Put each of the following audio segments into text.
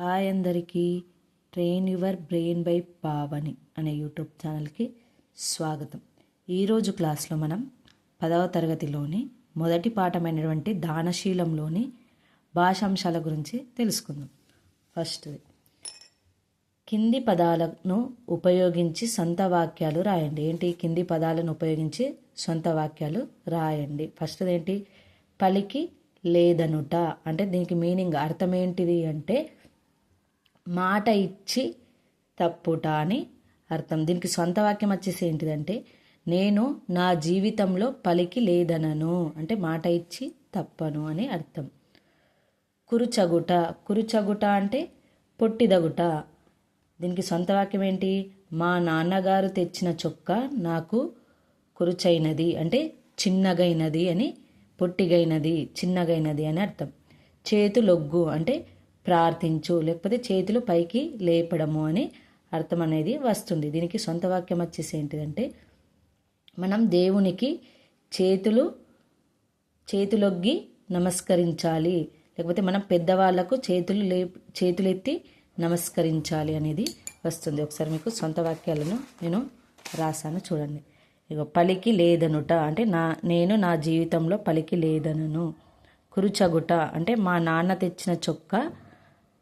Hi అందరికీ train your brain by Pavani అనే YouTube ఛానల్కి స్వాగతం. ఈరోజు క్లాస్లో మనం పదవ తరగతిలోని మొదటి పాఠమైనటువంటి దానశీలంలోని భాషాంశాల గురించి తెలుసుకుందాం. ఫస్ట్ కింది పదాలను ఉపయోగించి సొంత వాక్యాలు రాయండి. ఏంటి? కింది పదాలను ఉపయోగించి సొంత వాక్యాలు రాయండి. ఫస్ట్ ఏంటి పలికి లేదనుట. అంటే దీనికి మీనింగ్ అర్థం ఏంటిది అంటే మాట ఇచ్చి తప్పుట అని అర్థం. దీనికి సొంత వాక్యం వచ్చేసి ఏంటిదంటే నేను నా జీవితంలో పలికి లేదనను. అంటే మాట ఇచ్చి తప్పను అని అర్థం. కురుచగుట. కురుచగుట అంటే పొట్టిదగుట. దీనికి సొంత వాక్యం ఏంటి? మా నాన్నగారు తెచ్చిన చొక్క నాకు కురుచైనది. అంటే చిన్నగైనది అని పొట్టిగైనది చిన్నగైనది అని అర్థం. చేతులొగ్గు. అంటే ప్రార్థించు లేకపోతే చేతులు పైకి లేపడము అని అర్థం అనేది వస్తుంది. దీనికి సొంత వాక్యం వచ్చేసి ఏంటిదంటే మనం దేవునికి చేతులు చేతులొగ్గి నమస్కరించాలి. లేకపోతే మనం పెద్దవాళ్ళకు చేతులు లే చేతులెత్తి నమస్కరించాలి అనేది వస్తుంది. ఒకసారి మీకు సొంత వాక్యాలను నేను రాశాను చూడండి. ఇక పలికి లేదనుట అంటే నా నేను నా జీవితంలో పలికి లేదనను. కురుచగుట అంటే మా నాన్న తెచ్చిన చొక్క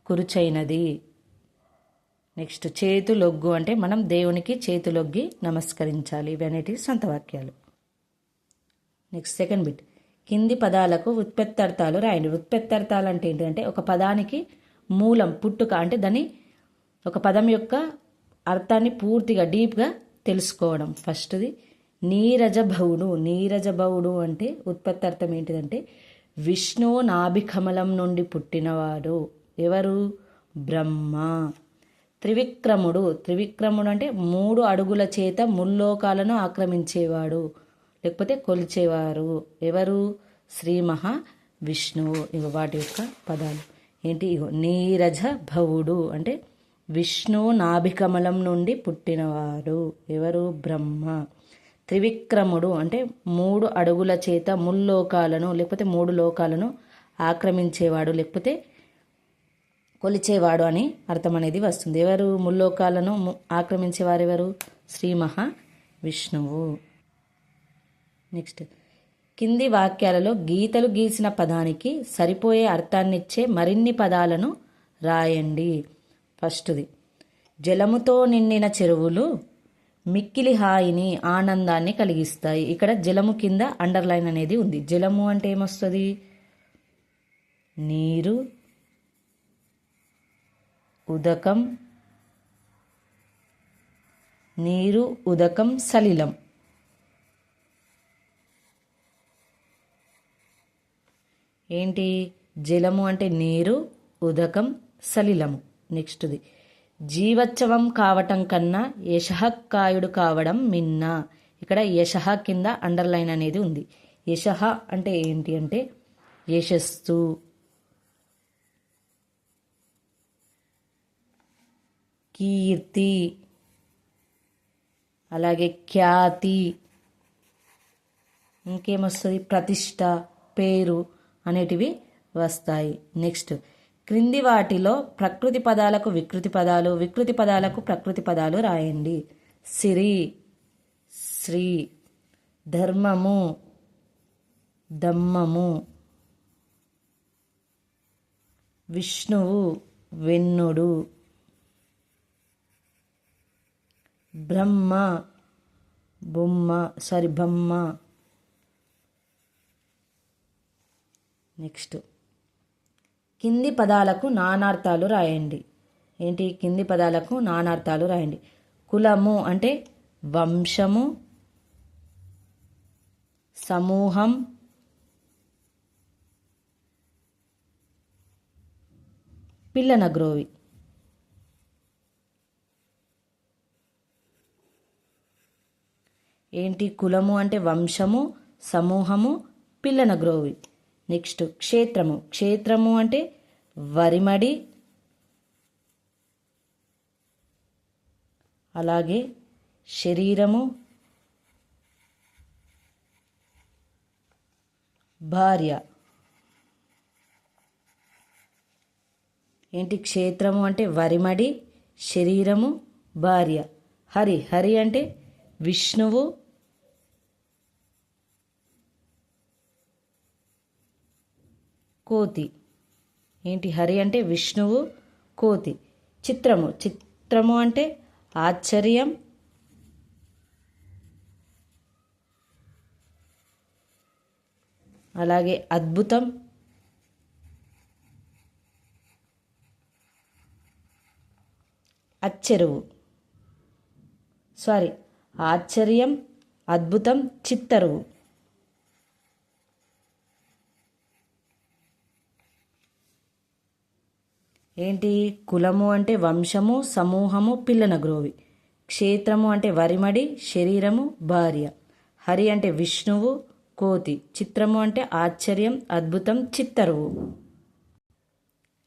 కురుచైనది. నెక్స్ట్ చేతులొగ్గు అంటే మనం దేవునికి చేతులొగ్గి నమస్కరించాలి. ఇవి సంతవాక్యాలు సొంత వాక్యాలు. Next second bit. కింది పదాలకు ఉత్పత్తర్థాలు రాయండి. ఉత్పత్తర్థాలు అంటే ఏంటంటే ఒక పదానికి మూలం పుట్టుక అంటే దాని ఒక పదం యొక్క అర్థాన్ని పూర్తిగా డీప్గా తెలుసుకోవడం. ఫస్ట్ది నీరజభవుడు. నీరజభవుడు అంటే ఉత్పత్తి అర్థం ఏంటిదంటే విష్ణు నాభికమలం నుండి పుట్టినవాడు. ఎవరు? బ్రహ్మ. త్రివిక్రముడు. త్రివిక్రముడు అంటే మూడు అడుగుల చేత ముల్లోకాలను ఆక్రమించేవాడు లేకపోతే కొలిచేవారు. ఎవరు? శ్రీ మహా విష్ణువు. ఇగో వాటి యొక్క పదాలు. ఏంటి? ఇగో నీరజ భవుడు అంటే విష్ణువు నాభికమలం నుండి పుట్టినవాడు. ఎవరు? బ్రహ్మ. త్రివిక్రముడు అంటే మూడు అడుగుల చేత ముల్లోకాలను లేకపోతే మూడు లోకాలను ఆక్రమించేవాడు లేకపోతే కొలిచేవాడు అని అర్థం అనేది వస్తుంది. ఎవరు ముల్లోకాలను ఆక్రమించేవారెవరు? శ్రీ మహా విష్ణువు. నెక్స్ట్. కింది వాక్యాలలో గీతలు గీసిన పదానికి సరిపోయే అర్థాన్నిచ్చే మరిన్ని పదాలను రాయండి. ఫస్ట్ది. జలముతో నిండిన చెరువులు మిక్కిలి హాయిని ఆనందాన్ని కలిగిస్తాయి. ఇక్కడ జలము కింద అండర్లైన్ అనేది ఉంది. జలము అంటే ఏమొస్తుంది? నీరు ఉదకం నీరు ఉదకం సలిలం. ఏంటి? జలము అంటే నీరు ఉదకం సలిలము. నెక్స్ట్ది. జీవోత్సవం కావటం కన్నా యశహకాయుడు కావడం మిన్న. ఇక్కడ యశహ కింద అండర్లైన్ అనేది ఉంది. యశహ అంటే ఏంటి అంటే యశస్సు కీర్తి. అలాగే ఖ్యాతి. ఇంకేమొస్తుంది? ప్రతిష్ట పేరు అనేటివి వస్తాయి. నెక్స్ట్ క్రింది వాటిలో ప్రకృతి పదాలకు వికృతి పదాలు వికృతి పదాలకు ప్రకృతి పదాలు రాయండి. సిరి శ్రీ ధర్మము దమ్మము విష్ణువు వెన్నుడు. బ్రహ్మ బొమ్మ సారీ బొమ్మ. నెక్స్ట్ కింది పదాలకు నానార్థాలు రాయండి. ఏంటి? కింది పదాలకు నానార్థాలు రాయండి. కులము అంటే వంశము సమూహం పిల్లనగ్రోవి ఏంటి కులము అంటే వంశము సమూహము పిల్లన గ్రోవి. నెక్స్ట్ క్షేత్రము. క్షేత్రము అంటే వరిమడి అలాగే శరీరము భార్య. ఏంటి క్షేత్రము అంటే వరిమడి శరీరము భార్య. హరి. హరి అంటే విష్ణువు కోతి. ఏంటి హరి అంటే విష్ణువు కోతి. చిత్రము. చిత్రము అంటే ఆశ్చర్యం. అలాగే అద్భుతం. అచ్చెరువు. సారీ. ఆశ్చర్యం అద్భుతం చిత్తరువు. ఏంటి? కులము అంటే వంశము సమూహము పిల్లన గ్రోవి. క్షేత్రము అంటే వరిమడి శరీరము భార్య. హరి అంటే విష్ణువు కోతి. చిత్రము అంటే ఆశ్చర్యం అద్భుతం చిత్తరువు.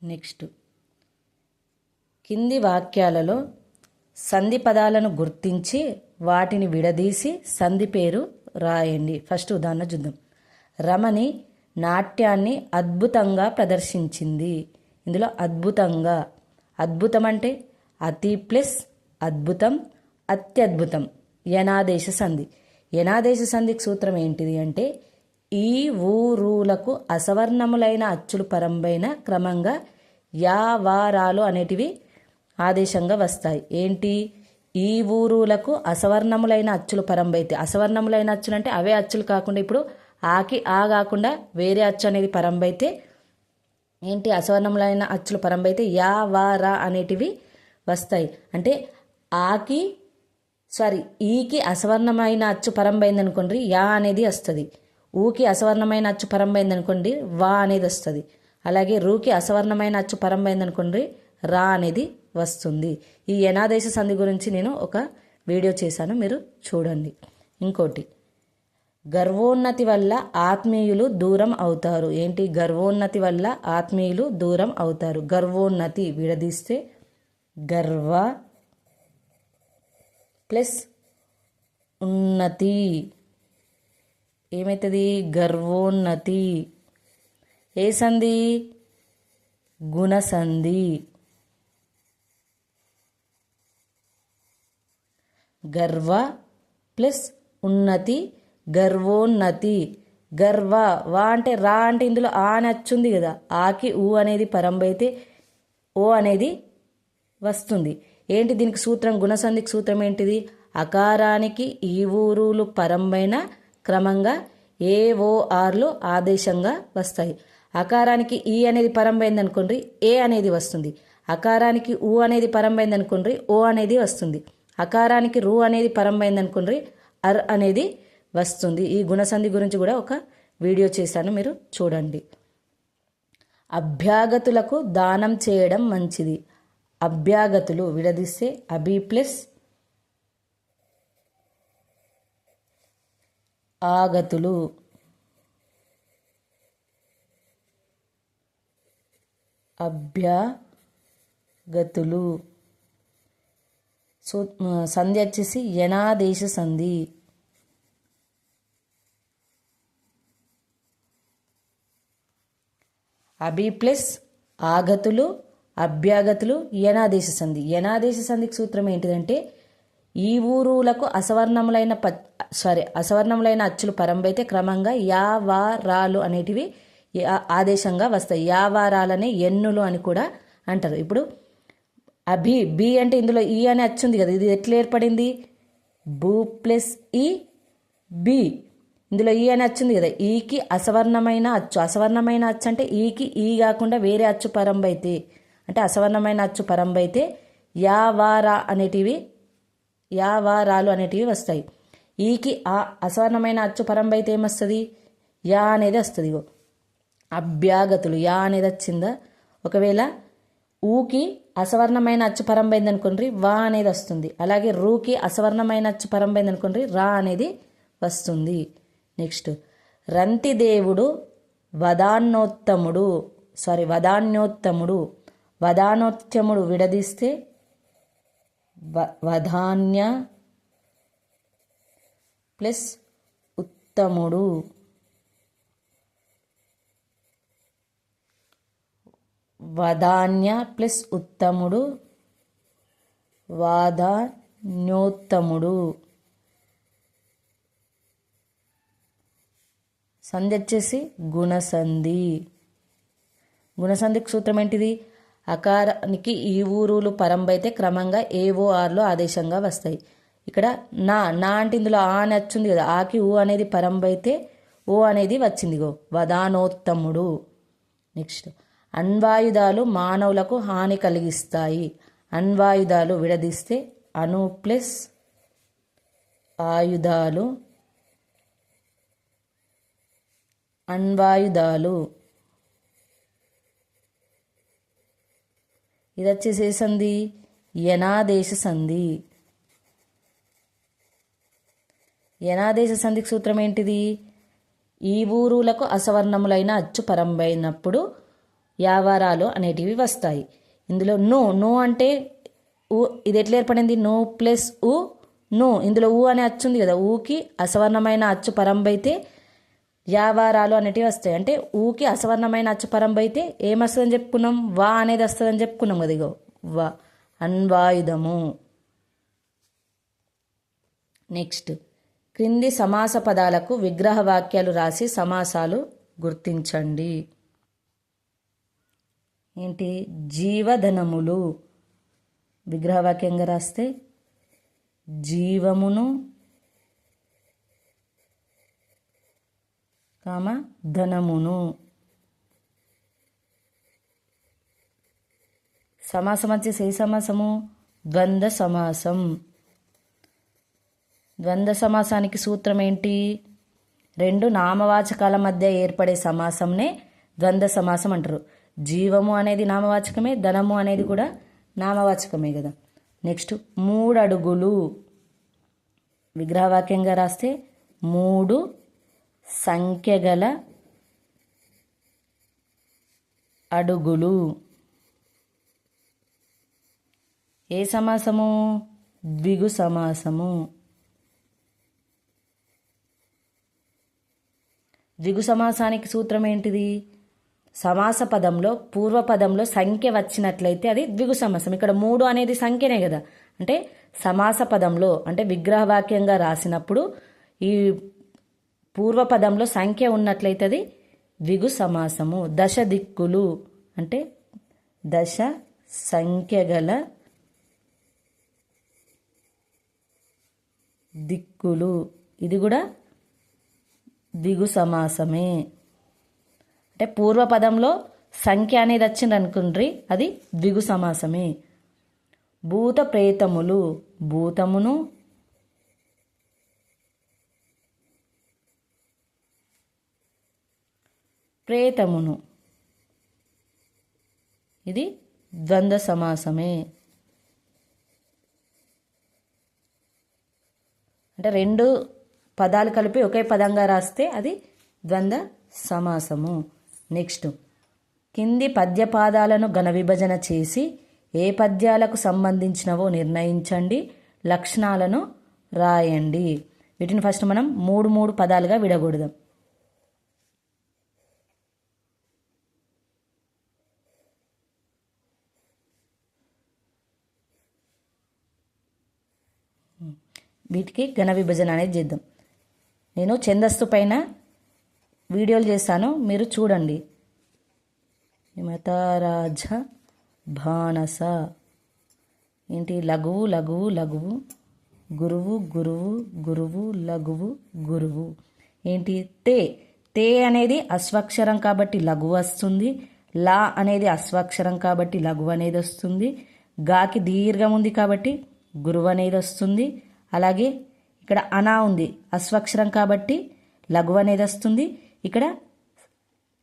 నెక్స్ట్. కింది వాక్యాలలో సంధి పదాలను గుర్తించి వాటిని విడదీసి సంధి పేరు రాయండి. ఫస్ట్ ఉదాహరణ చూద్దాం. రమణి నాట్యాన్ని అద్భుతంగా ప్రదర్శించింది. ఇందులో అద్భుతంగా. అద్భుతం అంటే అతి ప్లస్ అద్భుతం అత్యద్భుతం. యనాదేశ సంధి. యనాదేశ సంధికి సూత్రం ఏంటిది అంటే ఈ ఊరులకు అసవర్ణములైన అచ్చులు పరంబైన క్రమంగా యా వారాలు అనేటివి ఆదేశంగా వస్తాయి. ఏంటి? ఈ ఊరులకు అసవర్ణములైన అచ్చులు పరంబైతే అసవర్ణములైన అచ్చులు అంటే అవే అచ్చులు కాకుండా ఇప్పుడు ఆకి ఆ కాకుండా వేరే అచ్చు అనేది పరంబైతే ఏంటి అసవర్ణములైన అచ్చులు పరంబైతే యా వా రా అనేటివి వస్తాయి. అంటే ఆకి సారీ ఈకి అసవర్ణమైన అచ్చు పరంబైంది అనుకోండి యా అనేది వస్తుంది. ఊకి అసవర్ణమైన అచ్చు పరంబైంది అనుకోండి వా అనేది వస్తుంది. అలాగే రూకి అసవర్ణమైన అచ్చు పరంబైంది అనుకోండి రా అనేది వస్తుంది. ఈ యనాదేశ సంధి గురించి నేను ఒక వీడియో చేశాను మీరు చూడండి. ఇంకోటి గర్వోన్నతి వల్ల ఆత్మీయులు దూరం అవుతారు. ఏంటి? గర్వోన్నతి వల్ల ఆత్మీయులు దూరం అవుతారు. గర్వోన్నతి విడదీస్తే గర్వ ప్లస్ ఉన్నతి. ఏమవుతుంది గర్వోన్నతి. ఏ సంధి? గుణసంధి. గర్వ ప్లస్ ఉన్నతి గర్వోన్నతి గర్వ వా అంటే రా అంటే ఇందులో ఆ అని వచ్చింది కదా. ఆకి ఊ అనేది పరంబైతే ఓ అనేది వస్తుంది. ఏంటి దీనికి సూత్రం? గుణసంధికి సూత్రం ఏంటిది? అకారానికి ఈ ఊరులు పరంబైన క్రమంగా ఏ ఓ ఆర్లు ఆదేశంగా వస్తాయి. అకారానికి ఈ అనేది పరంబైంది అనుకోండి ఏ అనేది వస్తుంది. అకారానికి ఊ అనేది పరంబైంది అనుకోండి ఓ అనేది వస్తుంది. అకారానికి రు అనేది పరంబైంది అనుకోండి అర్ అనేది వస్తుంది. ఈ గుణసంధి గురించి కూడా ఒక వీడియో చేశాను. మీరు చూడండి. అభ్యాగతులకు దానం చేయడం మంచిది. అభ్యాగతులు విడదీస్తే అభి ప్లస్ ఆగతులు. అభ్యాగతులు. సో సంధి వచ్చేసి యనాదేశ సంధి. అభి ప్లస్ ఆగతులు అభ్యాగతులు యనాదేశ సంధి. యనాదేశ సంధికి సూత్రం ఏంటిదంటే ఈ ఊరులకు అసవర్ణములైన ప సారీ అసవర్ణములైన అచ్చులు పరంబైతే క్రమంగా యా వా రాలు అనేటివి ఆదేశంగా వస్తాయి. యా వా రాలనే ఎన్నులు అని కూడా అంటారు. ఇప్పుడు అభి బి అంటే ఇందులో ఈ అని అచ్చుంది కదా. ఇది ఎట్లా ఏర్పడింది? బూ ప్లస్ ఈ బి. ఇందులో ఈ అని వచ్చింది కదా ఈకి అసవర్ణమైన అచ్చు. అసవర్ణమైన అచ్చు అంటే ఈకి ఈ కాకుండా వేరే అచ్చు పరంబైతే. అంటే అసవర్ణమైన అచ్చు పరంబైతే యా వారా అనేటివి యా వారాలు అనేటివి వస్తాయి. ఈకి ఆ అసవర్ణమైన అచ్చు పరంబైతే ఏమొస్తుంది? యా అనేది వస్తుంది ఇగో. అభ్యాగతులు యా అనేది వచ్చిందా? ఒకవేళ ఊకి అసవర్ణమైన అచ్చు పరంబైంది అనుకోండి వా అనేది వస్తుంది. అలాగే రూకి అసవర్ణమైన అచ్చు పరంబైంది అనుకోండి రా అనేది వస్తుంది. నెక్స్ట్. రంతిదేవుడు వదాన్నోత్తముడు సారీ వదాన్యోత్తముడు వదానోత్తముడు విడదీస్తే వధాన్య ప్లస్ ఉత్తముడు. వదాన్య ప్లస్ ఉత్తముడు వాదాన్యోత్తముడు. సంధి వచ్చేసి గుణసంధి. గుణసంధికి సూత్రం ఏంటిది? అకారానికి ఈ ఊరులు పరంబైతే క్రమంగా ఏఓఆర్లో ఆదేశంగా వస్తాయి. ఇక్కడ నా నా అంటే ఇందులో ఆ అని వచ్చింది కదా ఆకి ఊ అనేది పరంబైతే ఓ అనేది వచ్చిందిగో వదానోత్తముడు. నెక్స్ట్ అణ్వాయుధాలు మానవులకు హాని కలిగిస్తాయి. అణ్వాయుధాలు విడదీస్తే అణు ప్లస్ ఆయుధాలు అణ్వాయుధాలు. ఇది వచ్చేసి ఏ సంధి? యనాదేశ సంధి. యనాదేశ సంధికి సూత్రం ఏంటిది? ఈ ఊరులకు అసవర్ణములైన అచ్చు పరంబైనప్పుడు యావారాలు అనేటివి వస్తాయి. ఇందులో నో నో అంటే ఊ ఇది ఎట్లా ఏర్పడింది? నో ప్లస్ ఊ నో. ఇందులో ఊ అనే అచ్చు ఉంది కదా. ఊకి అసవర్ణమైన అచ్చు పరంబైతే యావారాలు అనేటివి వస్తాయి. అంటే ఊకి అసవర్ణమైన అచ్చు అయితే ఏమొస్తుందని చెప్పుకున్నాం? వా అనేది వస్తుందని చెప్పుకున్నాం కదా ఇగో. వా. అన్వాయుధము నెక్స్ట్. క్రింది సమాస పదాలకు విగ్రహ వాక్యాలు రాసి సమాసాలు గుర్తించండి. ఏంటి? జీవధనములు. విగ్రహవాక్యంగా రాస్తే? జీవమును కామ ధనమును. సమాసం వచ్చేసి ఏ సమాసము ద్వంద్వ సమాసం. ద్వంద్వ సమాసానికి సూత్రం ఏంటి? రెండు నామవాచకాల మధ్య ఏర్పడే సమాసంనే ద్వంద్వ సమాసం అంటారు. జీవము అనేది నామవాచకమే ధనము అనేది కూడా నామవాచకమే కదా. నెక్స్ట్ మూడు అడుగులు విగ్రహవాక్యంగా రాస్తే మూడు సంఖ్యగల అడుగులు. ఏ సమాసము? ద్విగు సమాసము. ద్విగు సమాసానికి సూత్రం ఏంటిది? సమాస పదంలో పూర్వపదంలో సంఖ్య వచ్చినట్లయితే అది ద్విగు సమాసం. ఇక్కడ మూడు అనేది సంఖ్యనే కదా. అంటే సమాస పదంలో అంటే విగ్రహవాక్యంగా రాసినప్పుడు ఈ పూర్వపదంలో సంఖ్య ఉన్నట్లయితే అది ద్విగు సమాసము దశ దిక్కులు అంటే దశ సంఖ్య గల దిక్కులు. ఇది కూడా దిగు సమాసమే. అంటే పూర్వపదంలో సంఖ్య అనేది వచ్చింది అనుకుండ్రి అది దిగు సమాసమే. భూత ప్రేతములు భూతమును ప్రేతమును. ఇది ద్వంద్వ సమాసమే. అంటే రెండు పదాలు కలిపి ఒకే పదంగా రాస్తే అది ద్వంద్వ సమాసము. నెక్స్ట్ కింది పద్యపాదాలను ఘన విభజన చేసి ఏ పద్యాలకు సంబంధించినవో నిర్ణయించండి లక్షణాలను రాయండి. వీటిని ఫస్ట్ మనం మూడు మూడు పదాలుగా విడగొడదాం. వీటికి ఘన విభజన అనేది చేద్దాం. నేను ఛందస్సు పైన వీడియోలు చేస్తాను మీరు చూడండి. మతారాజ భానస. ఏంటి? లఘువు లఘువు లఘువు. గురువు గురువు గురువు లఘువు గురువు. ఏంటి? తే. తే అనేది అశ్వక్షరం కాబట్టి లఘువు వస్తుంది. లా అనేది అశ్వక్షరం కాబట్టి లఘువు అనేది వస్తుంది. గాకి దీర్ఘం ఉంది కాబట్టి గురువు అనేది వస్తుంది. అలాగే ఇక్కడ అనా ఉంది అస్వక్షరం కాబట్టి లఘు అనేది వస్తుంది. ఇక్కడ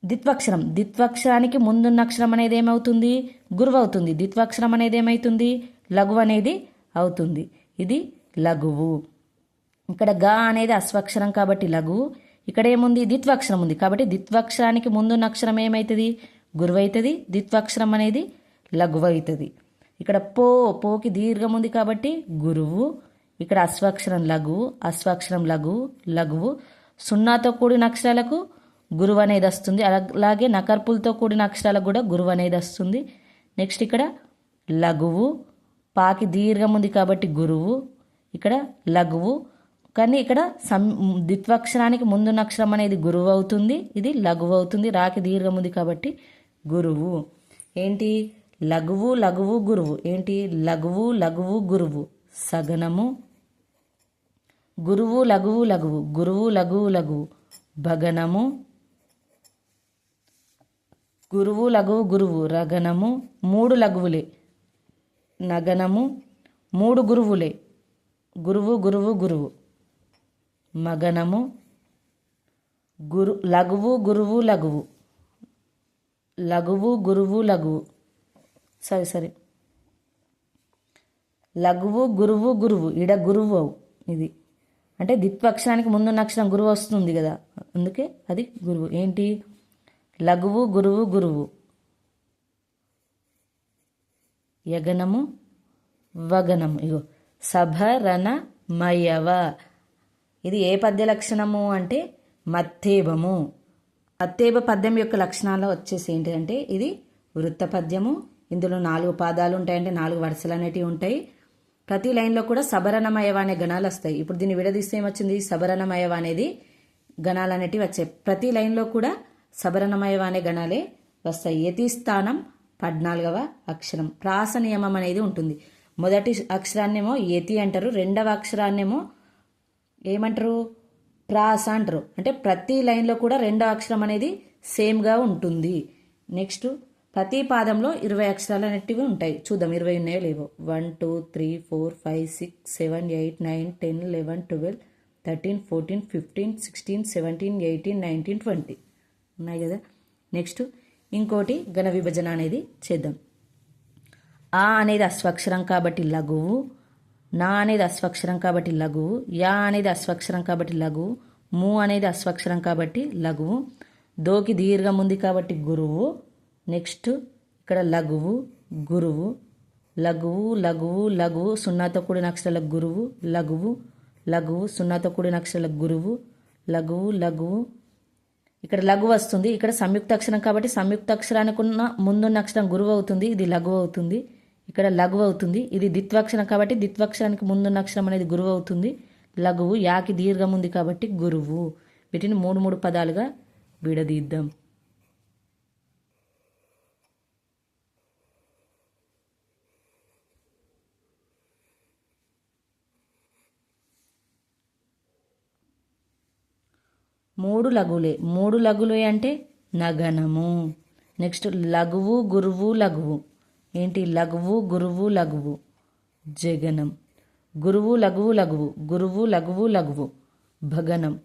ద్విత్వక్షరం ద్విత్వక్షరానికి ముందున్న అక్షరం అనేది ఏమవుతుంది? గురువు అవుతుంది. ద్విత్వక్షరం అనేది ఏమవుతుంది లఘువు అనేది అవుతుంది. ఇది లఘువు. ఇక్కడ గా అనేది అస్వక్షరం కాబట్టి లఘువు. ఇక్కడ ఏముంది? ద్విత్వక్షరం ఉంది. కాబట్టి ద్విత్వక్షరానికి ముందున్న అక్షరం ఏమవుతుంది గురువు అవుతుంది. ద్విత్వక్షరం అనేది లఘువవుతుంది ఇక్కడ పో పోకి దీర్ఘం ఉంది కాబట్టి గురువు. ఇక్కడ అశ్వాక్షరం లఘువు అశ్వాక్షరం లఘువు లఘువు సున్నాతో కూడిన అక్షరాలకు గురువు అనేది వస్తుంది. అలాగే నకర్పులతో కూడిన అక్షరాలకు కూడా గురువు అనేది వస్తుంది. నెక్స్ట్ ఇక్కడ లఘువు పాకి దీర్ఘం ఉంది కాబట్టి గురువు. ఇక్కడ లఘువు కానీ ఇక్కడ సం ద్విత్వాక్షరానికి ముందున్న అక్షరం అనేది గురువు అవుతుంది. ఇది లఘువు అవుతుంది. రాకి దీర్ఘం ఉంది కాబట్టి గురువు. ఏంటి? లఘువు లఘువు గురువు. ఏంటి? లఘువు లఘువు గురువు. సగనము గురువు లఘువు లఘువు గురువు లఘువు లఘువు. భగనము గురువు లఘువు గురువు. రగనము మూడు లఘువులే. నగనము మూడు గురువులే. గురువు గురువు గురువు. మగనము గురు లఘువు గురువు లఘువు. లఘువు గురువు లఘువు. సరే సరే. లఘువు గురువు గురువు. ఇడ గురువు ఇది. అంటే దిత్వక్షరానికి ముందున్న అక్షరం గురువు వస్తుంది కదా. అందుకే అది గురువు. ఏంటి? లఘువు గురువు గురువు. యగనము వగనము. ఇగో సభరణ మయవ. ఇది ఏ పద్య లక్షణము అంటే మత్తేబము మత్తేబ పద్యం యొక్క లక్షణాలు వచ్చేసి ఏంటంటే ఇది వృత్త పద్యము. ఇందులో నాలుగు పాదాలు ఉంటాయంటే నాలుగు వరుసలు అనేటివి ఉంటాయి. ప్రతి లైన్లో కూడా సబరణమయవ అనే గణాలు వస్తాయి. ఇప్పుడు దీన్ని విడదీస్తే ఏమొచ్చింది? సబరణమయవ అనేది గణాలు అనేటివి వచ్చాయి. ప్రతి లైన్లో కూడా సబరణమయవ అనే గణాలే వస్తాయి. యతి స్థానం పద్నాలుగవ అక్షరం. ప్రాస నియమం అనేది ఉంటుంది. మొదటి అక్షరాన్నేమో యతి అంటారు. రెండవ అక్షరాన్నేమో ఏమంటారు? ప్రాస అంటారు. అంటే ప్రతి లైన్లో కూడా రెండో అక్షరం అనేది సేమ్గా ఉంటుంది. నెక్స్ట్ ప్రతి పాదంలో ఇరవై అక్షరాలు అనేటివి ఉంటాయి. చూద్దాం ఇరవై ఉన్నాయో లేవో. One two three four five six seven eight nine ten eleven twelve thirteen fourteen fifteen sixteen seventeen eighteen nineteen twenty ఉన్నాయి కదా? నెక్స్ట్ ఇంకోటి ఘన విభజన అనేది చేద్దాం. ఆ అనేది అశ్వక్షరం కాబట్టి లఘువు నా అనేది అశ్వక్షరం కాబట్టి లఘువు యా అనేది అశ్వక్షరం కాబట్టి లఘువు ము అనేది అశ్వక్షరం కాబట్టి లఘువు దోకి దీర్ఘం ఉంది కాబట్టి గురువు నెక్స్ట్ ఇక్కడ లఘువు గురువు. లఘువు లఘువు లఘువు సున్నాతో కూడిన అక్షరాల గురువు. లఘువు లఘువు సున్నాతో కూడిన అక్షరాల గురువు. లఘువు లఘువు. ఇక్కడ లఘు వస్తుంది. ఇక్కడ సంయుక్త అక్షరం కాబట్టి సంయుక్త అక్షరానికి ఉన్న ముందున్న అక్షరం గురువు అవుతుంది. ఇది లఘు అవుతుంది. ఇక్కడ లఘు అవుతుంది. ఇది దిత్వాక్షరం కాబట్టి దిత్వాక్షరానికి ముందున్న అక్షరం అనేది గురువు అవుతుంది. లఘువు యాకి దీర్ఘం ఉంది కాబట్టి గురువు. వీటిని మూడు మూడు పదాలుగా విడదీద్దాం. మూడు లఘులే. మూడు లఘులే అంటే నగనము. నెక్స్ట్ లఘువు గురువు లఘువు. ఏంటి? లఘువు గురువు లఘువు. జగనం. గురువు లఘువు లఘువు. గురువు లఘువు లఘువు. భగనం.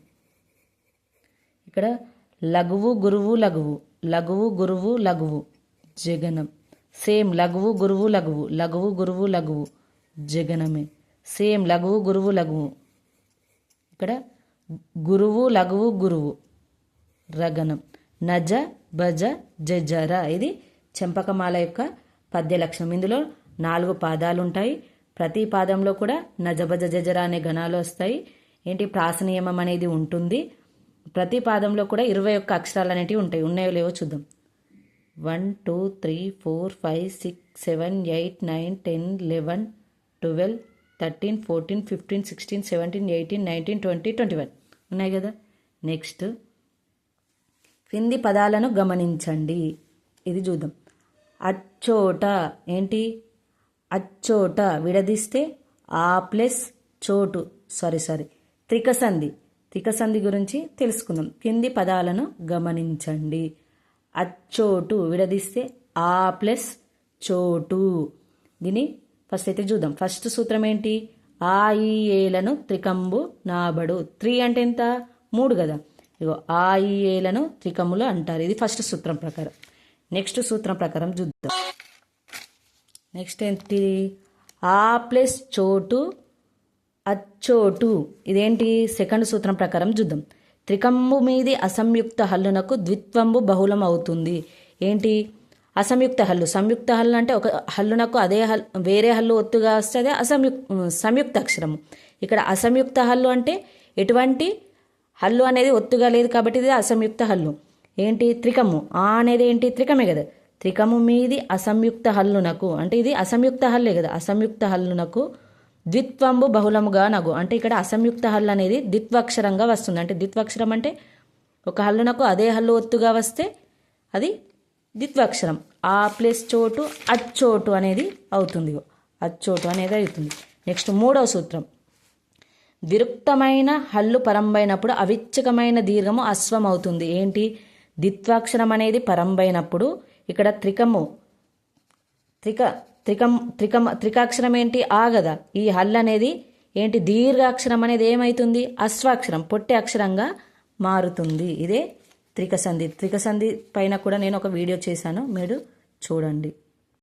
ఇక్కడ లఘువు గురువు లఘువు. లఘువు గురువు లఘువు. జగనం. సేమ్ లఘువు గురువు లఘువు. లఘువు గురువు లఘువు. జగనమే. సేమ్ లఘువు గురువు లఘువు. ఇక్కడ గురువు లఘువు గురువు. రగనం. నజ భజ జజర. ఇది చెంపకమాల యొక్క పద్య లక్షణం. ఇందులో నాలుగు పాదాలు ఉంటాయి ప్రతి పాదంలో కూడా నజభజ జజర అనే గణాలు వస్తాయి. ఏంటి? ప్రాస నియమం అనేది ఉంటుంది. ప్రతి పాదంలో కూడా ఇరవై ఒక్క అక్షరాలు అనేటివి ఉంటాయి. ఉన్నాయో లేవో చూద్దాం. One two three four five six seven eight nine ten eleven twelve thirteen fourteen fifteen sixteen seventeen eighteen nineteen twenty twenty one. ఉన్నాయి కదా? నెక్స్ట్ క్రింది పదాలను గమనించండి. ఇది చూద్దాం. అచ్చోట. ఏంటి? అచ్చోట. విడదీస్తే ఆ ప్లస్ చోటు. Sorry sorry త్రికసంధి. త్రికసంధి గురించి తెలుసుకుందాం. కింది పదాలను గమనించండి. అచ్చోటు విడదీస్తే ఆ ప్లస్ చోటు. దీని ఫస్ట్ అయితే చూద్దాం. ఫస్ట్ సూత్రం ఏంటి? ఆ ఈ ఏలను త్రికంబు నాబడు. త్రీ అంటే ఎంత? మూడు కదా. ఇగో ఆ ఈ ఏలను త్రికములు అంటారు. ఇది ఫస్ట్ సూత్రం ప్రకారం. నెక్స్ట్ సూత్రం ప్రకారం చూద్దాం. నెక్స్ట్ ఏంటి? ఆ ప్లస్ చోటు అచ్చోటు. ఇదేంటి? సెకండ్ సూత్రం ప్రకారం చూద్దాం. త్రికంబు మీది అసంయుక్త హల్లునకు ద్విత్వంబు బహుళం అవుతుంది ఏంటి? అసంయుక్త హల్లు. సంయుక్త హల్లు అంటే ఒక హల్లునకు అదే హల్ వేరే హల్లు ఒత్తుగా వస్తే అసంయుక్ సంయుక్త అక్షరము. ఇక్కడ అసంయుక్త హల్లు అంటే ఎటువంటి హల్లు అనేది ఒత్తుగా లేదు కాబట్టి ఇది అసంయుక్త హల్లు. ఏంటి? త్రికము. ఆ అనేది ఏంటి? త్రికమే కదా. త్రికము మీది అసంయుక్త హల్లునకు అంటే ఇది అసంయుక్త హల్లే కదా. అసంయుక్త హల్లునకు ద్విత్వంబు బహుళముగా నగు. అంటే ఇక్కడ అసంయుక్త హల్లు అనేది ద్విత్వక్షరంగా వస్తుంది. అంటే ద్విత్వక్షరం అంటే ఒక హల్లునకు అదే హల్లు ఒత్తుగా వస్తే అది ద్విత్వాక్షరం. ఆ ప్లస్ చోటు అచ్చోటు అనేది అవుతుంది. అచ్చోటు అనేది అవుతుంది. నెక్స్ట్ మూడవ సూత్రం. విరుక్తమైన హల్లు పరంబైనప్పుడు అవిచ్చకమైన దీర్ఘము అశ్వం అవుతుంది ఏంటి? ద్విత్వాక్షరం అనేది పరంబైనప్పుడు ఇక్కడ త్రికము త్రిక త్రికం త్రికమ త్రికాక్షరం ఏంటి? ఆ కదా ఈ హల్ అనేది ఏంటి? దీర్ఘాక్షరం అనేది ఏమవుతుంది అశ్వాక్షరం పొట్టి అక్షరంగా మారుతుంది. ఇదే త్రికసంధి. త్రికసంధి పైన కూడా నేను ఒక వీడియో చేశాను. మీరు చూడండి.